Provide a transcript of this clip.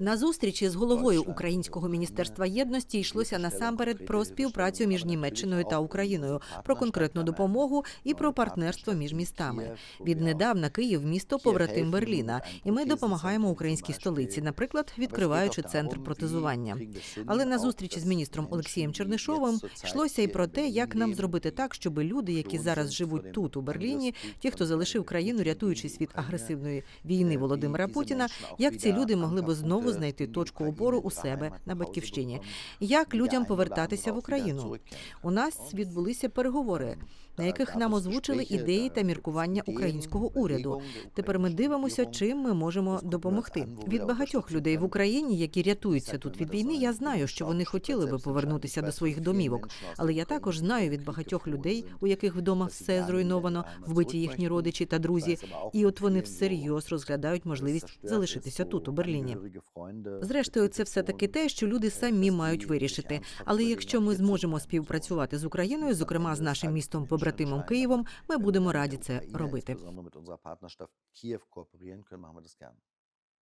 На зустрічі з головою Українського міністерства єдності йшлося насамперед про співпрацю між Німеччиною та Україною, про конкретну допомогу і про партнерство між містами. Віднедавна Київ місто побратим Берліна, і ми допомагаємо українській столиці, наприклад, відкриваючи центр протезування. Але на зустрічі з міністром Олексієм Чернишовим йшлося і про те, як нам зробити так, щоб люди, які зараз живуть тут у Берліні, ті, хто залишив країну, рятуючись від агресивної війни Володимира Путіна, як ці люди могли би знову знайти точку опору у себе на батьківщині, як людям повертатися в Україну. У нас відбулися переговори, на яких нам озвучили ідеї та міркування українського уряду. Тепер ми дивимося, чим ми можемо допомогти. Від багатьох людей в Україні, які рятуються тут від війни, я знаю, що вони хотіли би повернутися до своїх домівок. Але я також знаю від багатьох людей, у яких вдома все зруйновано, вбиті їхні родичі та друзі. І от вони всерйоз розглядають можливість залишитися тут, у Берліні. Зрештою, це все таки те, що люди самі мають вирішити. Але якщо ми зможемо співпрацювати з Україною, зокрема з нашим містом побратимом Києвом, ми будемо раді це робити.